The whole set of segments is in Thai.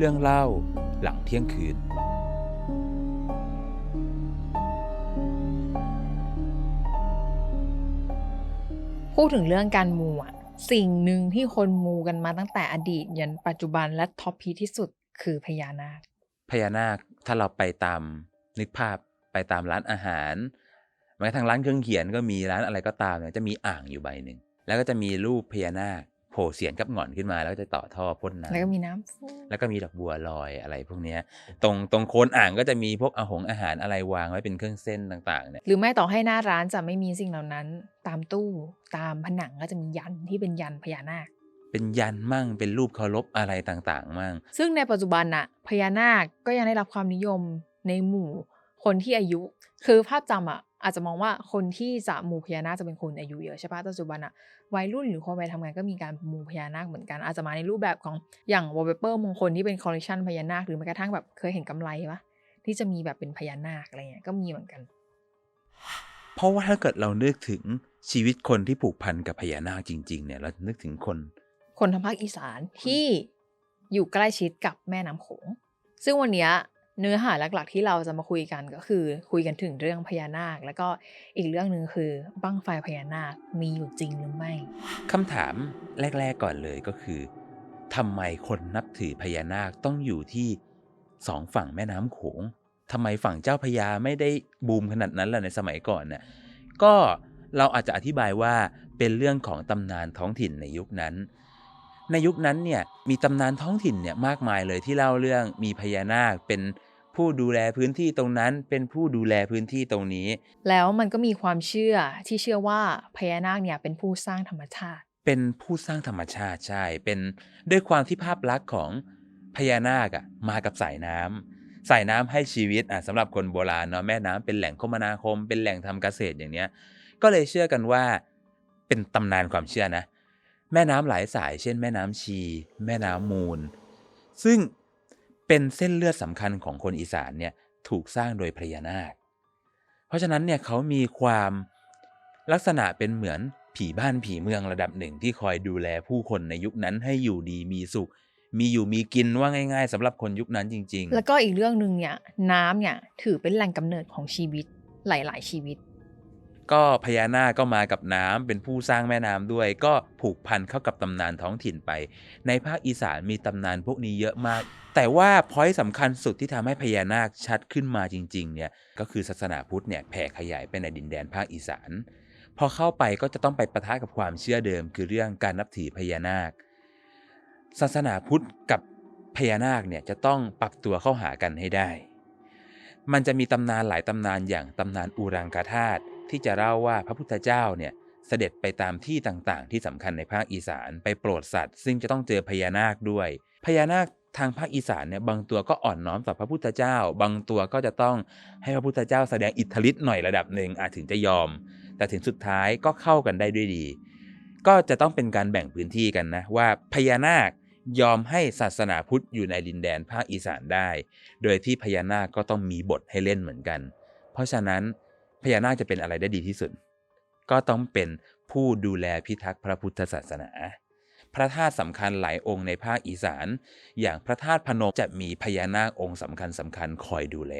เรื่องเล่าหลังเที่ยงคืน พูดถึงเรื่องการมูอะ สิ่งหนึ่งที่คนมูกันมาตั้งแต่อดีตยันปัจจุบันและท็อปพีคที่สุดคือพญานาค พญานาคถ้าเราไปตามนึกภาพไปตามร้านอาหารแม้กระทั่งร้านเครื่องเขียนก็มีร้านอะไรก็ตามเนี่ยจะมีอ่างอยู่ใบหนึ่งแล้วก็จะมีรูปพญานาคโผล่เสียนกับหงอนขึ้นมาแล้วก็จะต่อท่อพ่นน้ำแล้วก็มีน้ำฟูแล้วก็มีดอกบัวลอยอะไรพวกเนี้ยตรงตรงโคนอ่างก็จะมีพวกอาหงอาหารอะไรวางไว้เป็นเครื่องเส้นต่างๆเนี่ยหรือไม่ต่อให้หน้าร้านจะไม่มีสิ่งเหล่านั้น ตามตู้ตามผนังก็จะมียันที่เป็นยันพญานาค เป็นยันมั่งเป็นรูปเคารพอะไรต่างๆ มั่ง ซึ่งในปัจจุบันน่ะพญานาคก็ยังได้รับความนิยมในหมู่ คนที่อายุคือภาพจำอะอาจจะมองว่าคนที่จะมูพญานาคจะเป็นคนอายุเยอะใช่ปะแต่ปัจจุบันอะวัยรุ่นหรือคนวัยทำงานก็มีการมูพญานาคเหมือนกัน อาจจะมาในรูปแบบของอย่างวอลเปเปอร์มงคลที่เป็นคอลเลคชันพญานาคหรือแม้กระทั่งแบบเคยเห็นกำไรปะที่จะมีแบบเป็นพญานาคอะไรเงี้ยก็มีเหมือนกัน เพราะว่าถ้าเกิดเรานึกถึงชีวิตคนที่ผูกพันกับพญานาคจริง ๆ เนี่ยเรานึกถึงคน คนทางภาคอีสานที่อยู่ใกล้ชิดกับแม่น้ำโขงซึ่งวันเนี้ย เนื้อหาหลักๆที่เราจะมาคุยกันก็คือ คุยกันถึงเรื่องพญานาค แล้วก็อีกเรื่องหนึ่งคือบั้งไฟพญานาคมีอยู่จริงหรือไม่คำถามแรก ๆก่อนเลยก็คือทำไมคนนับถือพญานาคต้องอยู่ที่สองฝั่งแม่น้ำโขงทำไมฝั่งเจ้าพญาไม่ได้บูมขนาดนั้นล่ะในสมัยก่อนเนี่ยก็เราอาจจะอธิบายว่าเป็นเรื่องของตำนานท้องถิ่นในยุคนั้น ในยุคนั้นเนี่ยมีตำนานท้องถิ่นเนี่ยมากมายเลยที่เล่าเรื่องมีพญานาคเป็น ผู้ดูแลพื้นที่ตรงนั้น เป็นผู้ดูแลพื้นที่ตรงนี้ แล้วมันก็มีความเชื่อที่เชื่อว่าพญานาคเนี่ยเป็นผู้สร้างธรรมชาติ เป็นผู้สร้างธรรมชาติใช่ เป็นด้วยความที่ภาพลักษณ์ของพญานาคอะมากับสายน้ำสายน้ำให้ชีวิตอะสำหรับคนโบราณเนาะแม่น้ำเป็นแหล่งคมนาคม เป็นแหล่งทำเกษตรอย่างเนี้ย ก็เลยเชื่อกันว่าเป็นตำนานความเชื่อนะ แม่น้ำหลายสาย เช่น แม่น้ำชี แม่น้ำมูล ซึ่ง เป็นเส้นเลือดสำคัญของคนอีสานเนี่ยถูกสร้างโดยพญานาค เพราะฉะนั้นเนี่ยเขามีความลักษณะเป็นเหมือนผีบ้านผีเมืองระดับหนึ่งที่คอยดูแลผู้คนในยุคนั้นให้อยู่ดีมีสุข มีอยู่มีกินว่าง่าย ๆสำหรับคนยุคนั้นจริง ๆ แล้วก็อีกเรื่องหนึ่งเนี่ยน้ำเนี่ยถือเป็นแหล่งกำเนิดของชีวิตหลาย ๆ ชีวิต ก็พญานาคก็มากับน้ำเป็นผู้สร้างแม่น้ำด้วย ก็ผูกพันเข้ากับตำนานท้องถิ่นไป ในภาคอีสานมีตำนานพวกนี้เยอะมาก แต่ว่าพอยต์สำคัญสุดที่ทำให้พญานาคชัดขึ้นมาจริงๆเนี่ยก็คือศาสนาพุทธเนี่ยแผ่ขยายไปในดินแดนภาคอีสาน พอเข้าไปก็จะต้องไปปะทะกับความเชื่อเดิม คือเรื่องการนับถือพญานาค ศาสนาพุทธกับพญานาคเนี่ยจะต้องปรับตัวเข้าหากันให้ได้ มันจะมีตำนานหลายตำนานอย่างตำนานอุรังคธาตุ ที่จะเล่าว่าพระพุทธเจ้าเนี่ยเสด็จไปตามที่ต่างๆ ที่สำคัญในภาคอีสานไปโปรดสัตว์ ซึ่งจะต้องเจอพญานาคด้วย พญานาคทางภาคอีสานเนี่ยบางตัวก็อ่อนน้อมต่อพระพุทธเจ้า บางตัวก็จะต้องให้พระพุทธเจ้าแสดงอิทธิฤทธิ์หน่อยระดับหนึ่งอาจถึงจะยอม แต่ถึงสุดท้ายก็เข้ากันได้ด้วยดี ก็จะต้องเป็นการแบ่งพื้นที่กันนะว่าพญานาคยอมให้ศาสนาพุทธอยู่ในดินแดนภาคอีสานได้ โดยที่พญานาคก็ต้องมีบทให้เล่นเหมือนกัน เพราะฉะนั้น พญานาคจะเป็นอะไรได้ดีที่สุด ก็ต้องเป็นผู้ดูแลพิทักษ์พระพุทธศาสนา พระธาตุสำคัญหลายองค์ในภาคอีสาน อย่างพระธาตุพนมจะมีพญานาคองค์สำคัญสำคัญคอยดูแล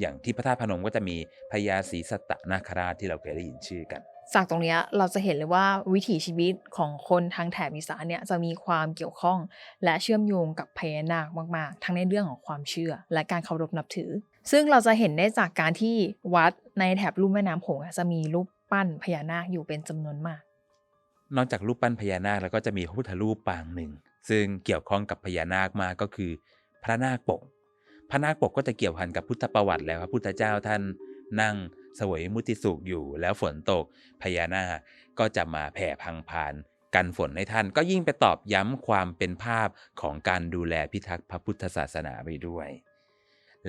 อย่างที่พระธาตุพนมก็จะมีพญาศรีสัตนาคราชที่เราเคยได้ยินชื่อกัน จากตรงนี้เราจะเห็นเลยว่าวิถีชีวิตของคนทางแถบอีสานเนี่ยจะมีความเกี่ยวข้อง และเชื่อมโยงกับพญานาคมาก ๆ ทั้งในเรื่องของความเชื่อ และการเคารพนับถือ ซึ่งเราจะเห็นได้จากการที่วัดในแถบลุ่มแม่น้ำโขงจะมีรูปปั้นพญานาคอยู่เป็นจำนวนมาก นอกจากรูปปั้นพญานาคแล้วก็จะมีพระพุทธรูปปางหนึ่ง ซึ่งเกี่ยวข้องกับพญานาคมากก็คือ พระนาคปก พระนาคปกก็จะเกี่ยวพันกับพุทธประวัติแล้วพระพุทธเจ้าท่านนั่งสวยมุติสุขอยู่แล้วฝนตกพญานาคก็จะมาแผ่พังพานกันฝนให้ท่านก็ยิ่งไปตอบย้ำความเป็นภาพของการดูแลพิทักษ์พระพุทธศาสนาไปด้วย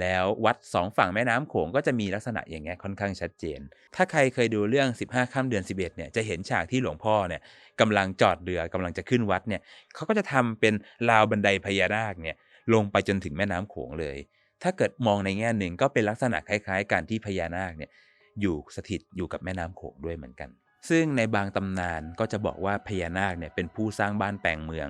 แล้ววัดสองฝั่งแม่น้ำโขงก็จะมีลักษณะอย่างเงี้ยค่อนข้างชัดเจน ถ้าใครเคยดูเรื่อง 15ค่ำเดือน 11เนี่ยจะเห็นฉากที่หลวงพ่อเนี่ยกำลังจอดเรือกำลังจะขึ้นวัดเนี่ยเขาก็จะทำเป็นราวบันไดพญานาคเนี่ยลงไปจนถึงแม่น้ำโขงเลย ถ้าเกิดมองในแง่หนึ่งก็เป็นลักษณะคล้ายๆ การที่พญานาคเนี่ยอยู่สถิตอยู่กับแม่น้ำโขงด้วยเหมือนกัน ซึ่งในบางตำนานก็จะบอกว่าพญานาคเนี่ยเป็นผู้สร้างบ้านแปลงเมือง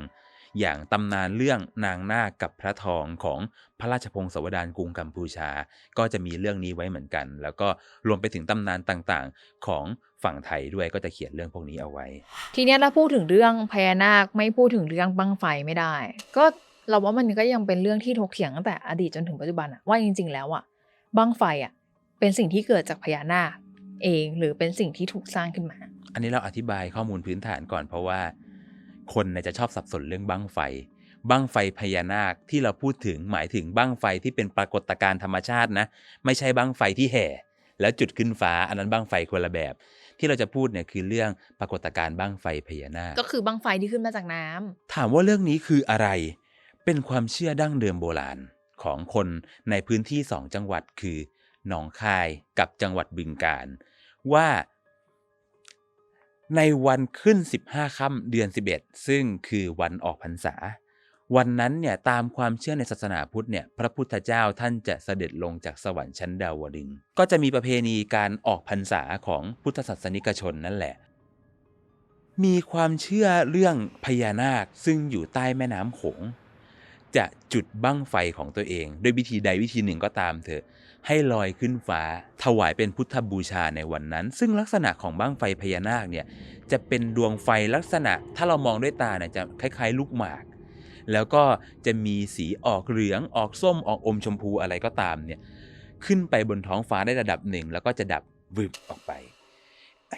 อย่างตำนานเรื่องนางนาคกับพระทองของพระราชพงศาวดารกรุงกัมพูชา ก็จะมีเรื่องนี้ไว้เหมือนกัน แล้วก็รวมไปถึงตำนานต่างๆ ของฝั่งไทยด้วยก็จะเขียนเรื่องพวกนี้เอาไว้ ทีเนี้ยถ้าพูดถึงเรื่องพญานาคไม่พูดถึงเรื่องบั้งไฟไม่ได้ ก็เราว่ามันก็ยังเป็นเรื่องที่ถกเถียงตั้งแต่อดีตจนถึงปัจจุบันอะว่าจริง ๆ แล้วอะบั้งไฟอะเป็นสิ่งที่เกิดจากพญานาคเองหรือเป็นสิ่งที่ถูกสร้างขึ้นมา อันนี้เราอธิบายข้อมูลพื้นฐานก่อนเพราะว่า คนเนี่ยจะชอบสับสนเรื่องบั้งไฟ บั้งไฟพญานาคที่เราพูดถึงหมายถึงบั้งไฟที่เป็นปรากฏการณ์ธรรมชาตินะ ไม่ใช่บั้งไฟที่แห่ แล้วจุดขึ้นฟ้าอันนั้นบั้งไฟคนละแบบ ที่เราจะพูดเนี่ยคือเรื่องปรากฏการณ์บั้งไฟพญานาค ก็คือบั้งไฟที่ขึ้นมาจากน้ำถามว่าเรื่องนี้คืออะไร เป็นความเชื่อดั้งเดิมโบราณของคนในพื้นที่สองจังหวัดคือหนองคายกับจังหวัดบึงกาฬว่า ในวันขึ้น 15ค่ำเดือน 11 ซึ่งคือวันออกพรรษา วันนั้นเนี่ยตามความเชื่อในศาสนาพุทธเนี่ยพระพุทธเจ้าท่านจะเสด็จลงจากสวรรค์ชั้นดาวดึง ก็จะมีประเพณีการออกพรรษาของพุทธศาสนิกชนนั่นแหละ มีความเชื่อเรื่องพญานาคซึ่งอยู่ใต้แม่น้ำโขง จะจุดบั้งไฟของตัวเอง ด้วยวิธีใดวิธีหนึ่งก็ตามเถอะ ให้ลอยขึ้นฟ้า ถวายเป็นพุทธบูชาในวันนั้น ซึ่งลักษณะของบั้งไฟพญานาคเนี่ยจะเป็นดวงไฟลักษณะ ถ้าเรามองด้วยตาเนี่ยจะคล้าย ๆ ลูกหมาก แล้วก็จะมีสีออกเหลืองออกส้มออกอมชมพูอะไรก็ตามเนี่ยขึ้นไปบนท้องฟ้าได้ระดับหนึ่ง แล้วก็จะดับวึบออกไป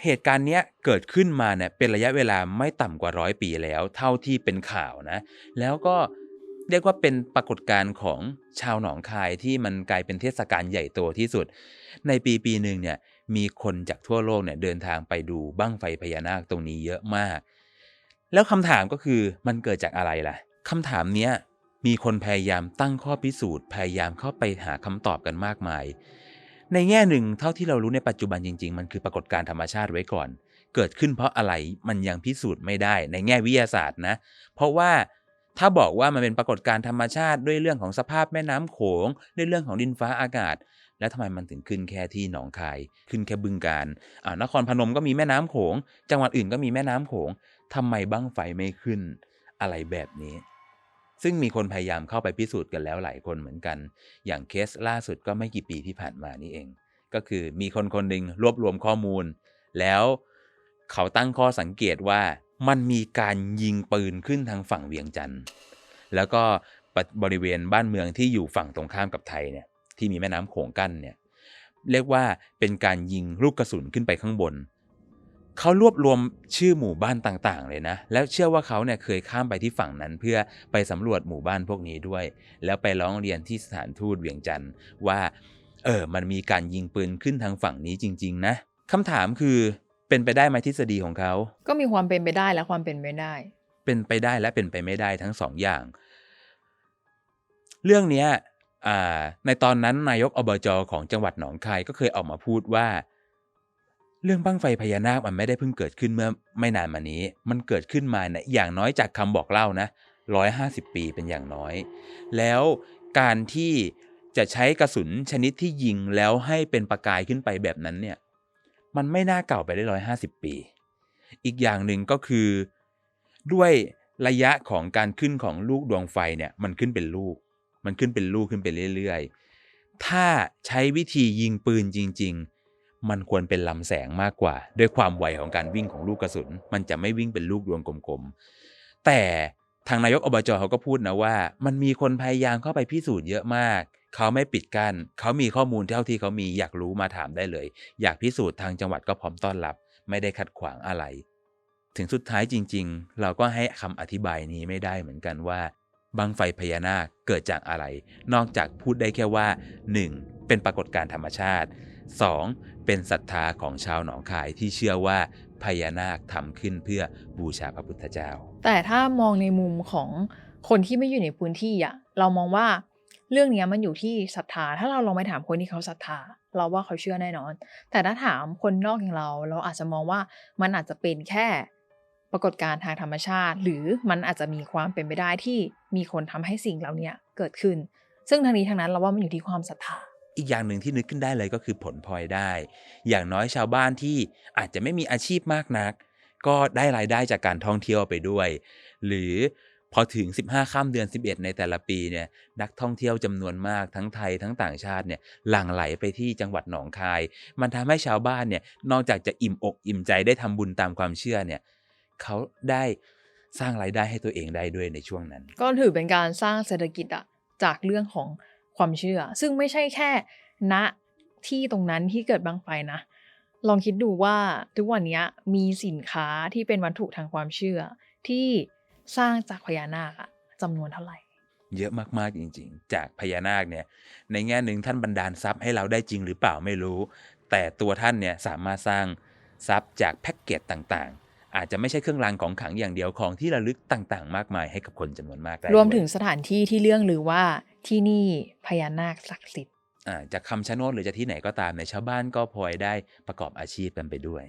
เหตุการณ์เนี้ยเกิดขึ้นมาเนี่ยเป็นระยะเวลาไม่ต่ำกว่าร้อยปีแล้ว เท่าที่เป็นข่าวนะ แล้วก็ เรียกว่าเป็นปรากฏการณ์ของชาวหนองคายที่มันกลายเป็นเทศกาลใหญ่โตที่สุด ในปีปีหนึ่งเนี่ยมีคนจากทั่วโลกเนี่ยเดินทางไปดูบั้งไฟพญานาคตรงนี้เยอะมาก แล้วคำถามก็คือมันเกิดจากอะไรล่ะคำถามเนี้ยมีคนพยายามตั้งข้อพิสูจน์ พยายามเข้าไปหาคำตอบกันมากมาย ในแง่หนึ่งเท่าที่เรารู้ในปัจจุบันจริง ๆ มันคือปรากฏการณ์ธรรมชาติไว้ก่อน เกิดขึ้นเพราะอะไรมันยังพิสูจน์ไม่ได้ในแง่วิทยาศาสตร์นะ เพราะว่า ถ้าบอกว่ามันเป็นปรากฏการณ์ธรรมชาติด้วยเรื่องของสภาพแม่น้ำโขงด้วยเรื่องของดินฟ้าอากาศ แล้วทำไมมันถึงขึ้นแค่ที่หนองคาย ขึ้นแค่บึงการอ่านครพนมก็มีแม่น้ำโขง จังหวัดอื่นก็มีแม่น้ำโขงทำไมบั้งไฟไม่ขึ้น อะไรแบบนี้ ซึ่งมีคนพยายามเข้าไปพิสูจน์กันแล้วหลายคนเหมือนกัน อย่างเคสล่าสุดก็ไม่กี่ปีที่ผ่านมานี่เอง ก็คือมีคนคนหนึ่งรวบรวมข้อมูล แล้วเขาตั้งข้อสังเกตว่า มันมีการยิงปืนขึ้นทางฝั่งเวียงจันทร์แล้วก็บริเวณบ้านเมืองที่อยู่ฝั่งตรงข้ามกับไทยเนี่ยที่มีแม่น้ำโขงกั้นเนี่ยเรียกว่าเป็นการยิงลูกกระสุนขึ้นไปข้างบน เขารวบรวมชื่อหมู่บ้านต่างๆ เลยนะ แล้วเชื่อว่าเขาเนี่ยเคยข้ามไปที่ฝั่งนั้นเพื่อไปสำรวจหมู่บ้านพวกนี้ด้วย แล้วไปร้องเรียนที่สถานทูตเวียงจันทร์ว่า เออ มันมีการยิงปืนขึ้นทางฝั่งนี้จริง ๆ นะคำถามคือ เป็นไปได้ไหมทฤษฎีของเขา ก็มีความเป็นไปได้และความเป็นไม่ได้ เป็นไปได้และเป็นไปไม่ได้ทั้งสองอย่าง เรื่องเนี้ยอ่าในตอนนั้นนายกอบจของจังหวัดหนองคายก็เคยออกมาพูดว่า เรื่องบั้งไฟพญานาคมันไม่ได้เพิ่งเกิดขึ้นเมื่อไม่นานมานี้ มันเกิดขึ้นมาเนี่ยอย่างน้อยจากคำบอกเล่านะร้อยห้าสิบปีเป็นอย่างน้อย แล้วการที่จะใช้กระสุนชนิดที่ยิงแล้วให้เป็นประกายขึ้นไปแบบนั้นเนี่ย มันไม่น่าเก่าไปได้ร้อยห้าสิบปี อีกอย่างหนึ่งก็คือ ด้วยระยะของการขึ้นของลูกดวงไฟเนี่ยมันขึ้นเป็นลูก มันขึ้นเป็นลูกขึ้นไปเรื่อยๆ ถ้าใช้วิธียิงปืนจริง ๆ มันควรเป็นลำแสงมากกว่า ด้วยความไวของการวิ่งของลูกกระสุน มันจะไม่วิ่งเป็นลูกดวงกลมๆ แต่ทางนายกอบจเขาก็พูดนะว่า มันมีคนพยายามเข้าไปพิสูจน์เยอะมาก เขาไม่ปิดกัน้นเขามีข้อมูลเท่าที่เขามีอยากรู้มาถามได้เลย อยากพิสูจน์ทางจังหวัดก็พร้อมต้อนรับ ไม่ได้ขัดขวางอะไร ถึงสุดท้ายจริง ๆ เราก็ให้คำอธิบายนี้ไม่ได้เหมือนกันว่าบังไฟพญานาคเกิดจากอะไร นอกจากพูดได้แค่ว่า 1. เป็นปรากฏการธรรมชาติ 2. เป็นศรัทธาของชาวหนองคายที่เชื่อว่าพญานาคทำขึ้นเพื่อบูชาพระพุทธเจ้า แต่ถ้ามองในมุมของคนที่ไม่อยู่ในพื้นที่อะเรามองว่า เรื่องนี้มันอยู่ที่ศรัทธา ถ้าเราลองไปถามคนที่เขาศรัทธา เราว่าเขาเชื่อแน่นอน แต่ถ้าถามคนนอกอย่างเรา เราอาจจะมองว่ามันอาจจะเป็นแค่ปรากฏการณ์ทางธรรมชาติ หรือมันอาจจะมีความเป็นไปได้ที่มีคนทำให้สิ่งเหล่านี้เกิดขึ้น ซึ่งทางนี้ทางนั้นเราว่ามันอยู่ที่ความศรัทธา อีกอย่างหนึ่งที่นึกขึ้นได้เลยก็คือผลพลอยได้ อย่างน้อยชาวบ้านที่อาจจะไม่มีอาชีพมากนัก ก็ได้รายได้จากการท่องเที่ยวไปด้วย หรือ พอถึง 15ค่ำเดือน 11 ในแต่ละปีเนี่ยนักท่องเที่ยวจำนวนมากทั้งไทยทั้งต่างชาติเนี่ยหลั่งไหลไปที่จังหวัดหนองคาย มันทำให้ชาวบ้านเนี่ยนอกจากจะอิ่มอกอิ่มใจได้ทำบุญตามความเชื่อเนี่ยเขาได้สร้างรายได้ให้ตัวเองได้ด้วยในช่วงนั้น ก็ถือเป็นการสร้างเศรษฐกิจอะจากเรื่องของความเชื่อ ซึ่งไม่ใช่แค่ณที่ตรงนั้นที่เกิดบังไฟนะ ลองคิดดูว่าทุกวันนี้มีสินค้าที่เป็นวัตถุทางความเชื่อที่ สร้างจากพญานาคอะจำนวนเท่าไหร่ เยอะมากๆจริง ๆ จากพญานาคเนี่ย ในแง่หนึ่งท่านบันดาลทรัพย์ให้เราได้จริงหรือเปล่าไม่รู้ แต่ตัวท่านเนี่ยสามารถสร้างทรัพย์จากแพ็กเกจต่างๆ อาจจะไม่ใช่เครื่องรางของขลังอย่างเดียวของที่ระลึกต่างๆ มากมายให้กับคนจำนวนมากได้รวมด้วยถึงสถานที่ที่เรื่องหรือว่าที่นี่พญานาคศักดิ์สิทธิ์อ่าจากคำชะโนดหรือจะที่ไหนก็ตามในยชาวบ้านก็พลอยได้ประกอบอาชีพกันไปด้วย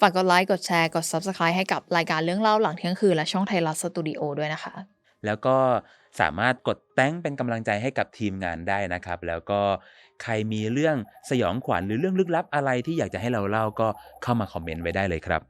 ฝากกดไลค์กดแชร์กด Subscribe ให้กับรายการเรื่องเล่าหลังเที่ยงคืนและช่องไทยรัฐสตูดิโอด้วยนะคะ แล้วก็สามารถกดแต้งเป็นกำลังใจให้กับทีมงานได้นะครับ แล้วก็ใครมีเรื่องสยองขวัญหรือเรื่องลึกลับอะไรที่อยากจะให้เราเล่าก็เข้ามาคอมเมนต์ไว้ได้เลยครับ